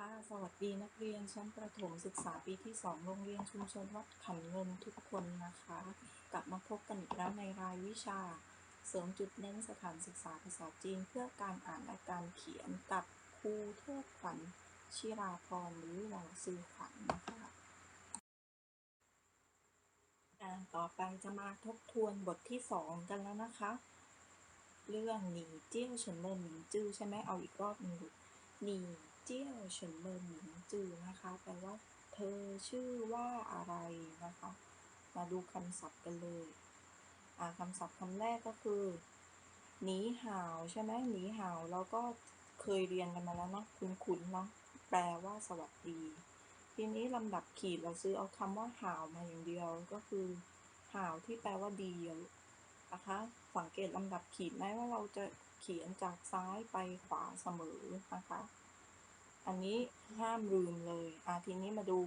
ค่ะ สวัสดีนักเรียนชั้นประถมศึกษาปีที่ 2 โรงเรียนชุมชนวัดขันเงินทุกคนนะคะ กลับมาพบกันอีกแล้วในรายวิชา เสริมจุดเน้นสถานศึกษาภาษาจีน เพื่อการอ่านและการเขียนกับครูเทิดขวัญชิราพรหรือหลังซือขวัญนะคะต่อไปจะมาทบทวนบทที่ 2 กันแล้วนะคะ เรื่องหนีเจี้ยวเฉินเมินหนิงจื้อใช่ไหมเอาอีกรอบหนึ่งดูหนี เจี้ยวเฉินเมินหนิงจื้อนะคะแปลว่าเธอชื่อว่าอะไรนะคะ มาดูคำศัพท์กันเลยคำศัพท์คำแรกก็คือหนีห่าวใช่ไหมหนีห่าวเราก็เคยเรียนกันมาแล้วนะคุ้นๆเนาะแปลว่าสวัสดี ทีนี้ลำดับขีดเราซื้อเอาคำว่าห่าวมาอย่างเดียวก็คือห่าวที่แปลว่าดีนะคะสังเกตลำดับขีดไหมว่าเราจะเขียนจากซ้ายไปขวาเสมอนะคะ อันนี้ห้ามลืมเลยอะทีนี้มาดู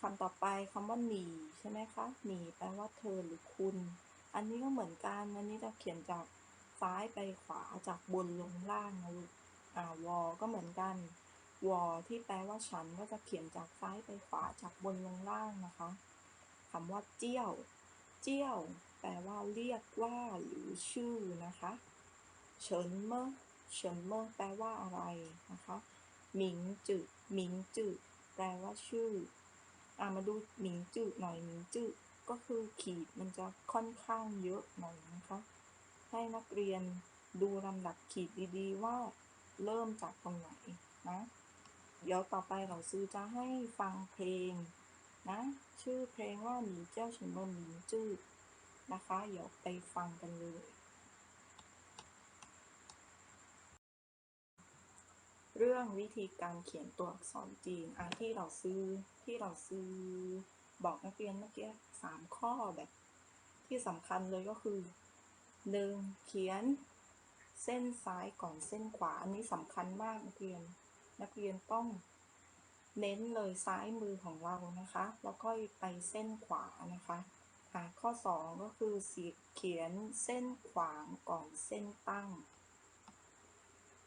คำต่อไปคำว่าหนีใช่ไหมคะหนีแปลว่าเธอหรือคุณ อันนี้ก็เหมือนกัน อันนี้จะเขียนจากซ้ายไปขวาจากบนลงล่างนะลูกอ่าวอก็เหมือนกันวอที่แปลว่าฉันก็จะเขียนจากซ้ายไปขวาจากบนลงล่างนะคะคำว่าเจี้ยว เจี้ยว แปลว่าเรียกว่าหรือชื่อนะคะ เฉินเมอ เฉินเมอแปลว่าอะไรนะคะหมิงจือหมิงจือแปลว่าชื่ออ่ามาดูหมิงจือหน่อยหมิงจือก็คือขีดมันจะค่อนข้างเยอะหน่อยนะคะ ให้นักเรียนดูลำดับขีดดีๆ ว่าเริ่มจากตรงไหนนะ เดี๋ยวต่อไปเราซื้อจะให้ฟังเพลงนะ ชื่อเพลงว่าหนีเจ้าฉินเมินหนีจื้อนะคะ เดี๋ยวไปฟังกันเลย เรื่องวิธีการเขียนตัวอักษรจีนอะที่เราซื้อที่เราซื้อบอกนักเรียนเมื่อกี้สามข้อแบบที่สำคัญเลยก็คือหนึ่งเขียนเส้นซ้ายก่อนเส้นขวา อันนี้สำคัญมากนักเรียน นักเรียนต้องเน้นเลยซ้ายมือของเรานะคะ แล้วก็ไปเส้นขวานะคะอะข้อ 2 ก็คือสีเขียนเส้นขวางก่อนเส้นตั้ง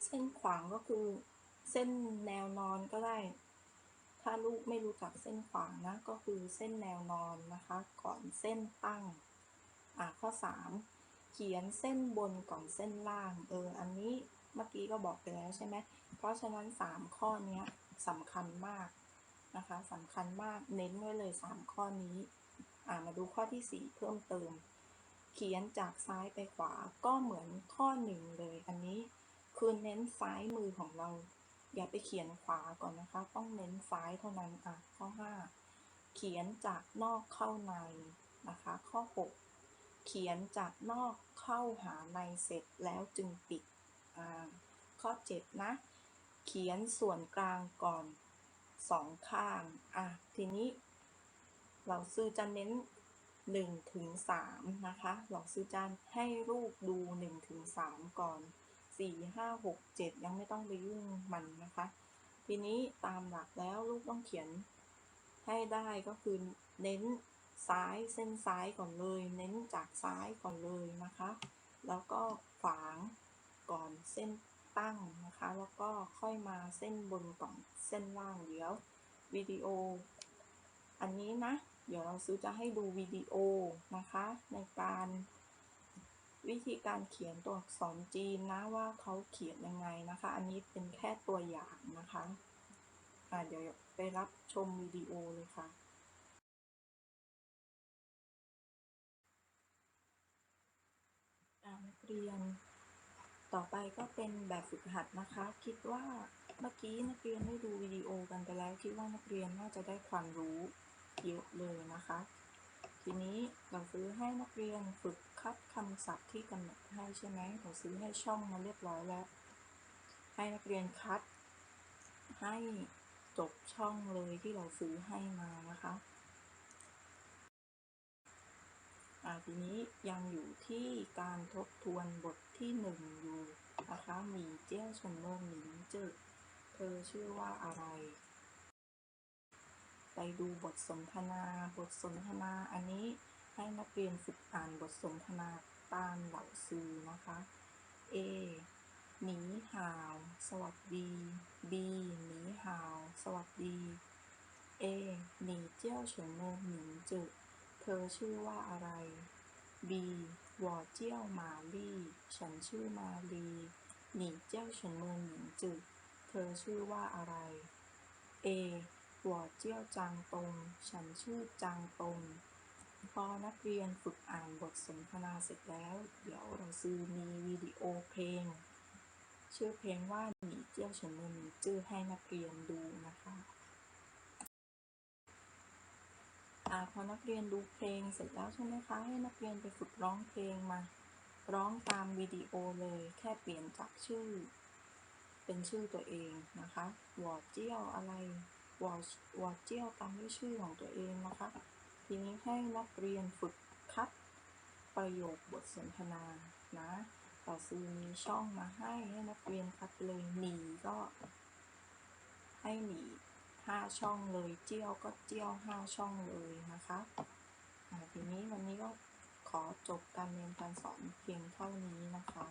เส้นขวางก็คือ เส้นแนวนอนก็ได้ ถ้าลูกไม่รู้จักเส้นขวางนะ ก็คือเส้นแนวนอนนะคะ ก่อนเส้นตั้ง อะข้อ 3 เขียนเส้นบนก่อนเส้นล่าง เออ อันนี้เมื่อกี้ก็บอกไปแล้วใช่ไหม เพราะฉะนั้น 3 ข้อนี้สำคัญมากนะคะสำคัญมาก เน้นไว้เลย 3 ข้อนี้ อ่ามาดูข้อที่ 4 เพิ่มเติม เขียนจากซ้ายไปขวา ก็เหมือนข้อหนึ่งเลย อันนี้คือเน้นซ้ายมือของเรา อย่าไปเขียนขวาก่อนนะคะ ต้องเน้นซ้ายเท่านั้นอะข้อ 5 เขียนจากนอกเข้าในนะคะ ข้อ 6 เขียนจากนอกเข้าหาในเสร็จแล้วจึงปิดอ่าข้อ 7 นะ เขียนส่วนกลางก่อนสองข้างอะทีนี้ เราซื้อจะเน้น1ถึง3นะคะ เราซื้อจะให้ลูกดู1ถึง3ก่อน 4 5 6 7ยังไม่ต้องไปยุ่งมันนะคะ ทีนี้ตามหลักแล้วลูกต้องเขียนให้ได้ก็คือเน้นซ้ายเส้นซ้ายก่อนเลย เน้นจากซ้ายก่อนเลยนะคะ แล้วก็ขวางก่อนเส้นตั้งนะคะ แล้วก็ค่อยมาเส้นบนก่อนเส้นล่างเดี๋ยววิดีโอ อันนี้นะ เดี๋ยวเราซื้อจะให้ดูวิดีโอนะคะ ในการ วิธีการเขียนตัวอักษรจีนนะว่าเขาเขียนยังไงนะคะ อันนี้เป็นแค่ตัวอย่างนะคะอ่าเดี๋ยวไปรับชมวิดีโอเลยค่ะ นักเรียน ต่อไปก็เป็นแบบฝึกหัดนะคะ คิดว่าเมื่อกี้นักเรียนได้ดูวิดีโอกันไปแล้ว คิดว่านักเรียนน่าจะได้ความรู้เยอะเลยนะคะ ทีนี้เราซื้อให้นักเรียนฝึกคัดคำศัพท์ที่กำหนดให้ใช่ไหมเราซื้อให้ช่องมาเรียบร้อยแล้ว ให้นักเรียนคัด ให้จบช่องเลยที่เราซื้อให้มานะคะทีนี้ยังอยู่ที่การทบทวนบทที่หนึ่งอยู่นะคะมีเจี้ยวชนเมินหมิงจือเธอชื่อว่าอะไร ไปดูบทสนทนา บทสนทนา อันนี้ให้นักเรียนฝึกอ่านบทสนทนาตามเหล่าซื้อนะคะ A หนีห่าว สวัสดี B หนีหาว สวัสดี A หนีเจี้ยวเฉินเมินหนิงจือเธอชื่อว่าอะไร B วอเจี้ยวมาลี่ ฉันชื่อมาลีหนีเจี้ยวเฉินเมินหนิงจือเธอชื่อว่าอะไร A หวเจี้ยวจางตง ฉันชื่อจางตง พอนักเรียนฝึกอ่านบทสนทนาเสร็จแล้ว เดี๋ยวเราซื้อมีวิดีโอเพลง ชื่อเพลงว่าหนีเจี้ยวเฉินมินหนิงจื้อให้นักเรียนดูนะคะอพอนักเรียนดูเพลงเสร็จแล้วใช่ไหมคะ ให้นักเรียนไปฝึกร้องเพลงมา ร้องตามวิดีโอเลย แค่เปลี่ยนจากชื่อ เป็นชื่อตัวเองนะคะหวเจี้ยวอะไร วอวอเจี้ยวตามด้วยชื่อของตัวเองนะคะ ทีนี้ให้นักเรียนฝึกคัดประโยคบทสนทนานะต่อซื้อมีช่องมาให้ให้นักเรียนคัดเลยหนีก็ ให้หนีห้าช่องเลยเจี้ยวก็เจี้ยวห้าช่องเลยนะคะทีนี้วันนี้ก็ขอจบการเรียนการสอนเพียงเท่านี้นะคะ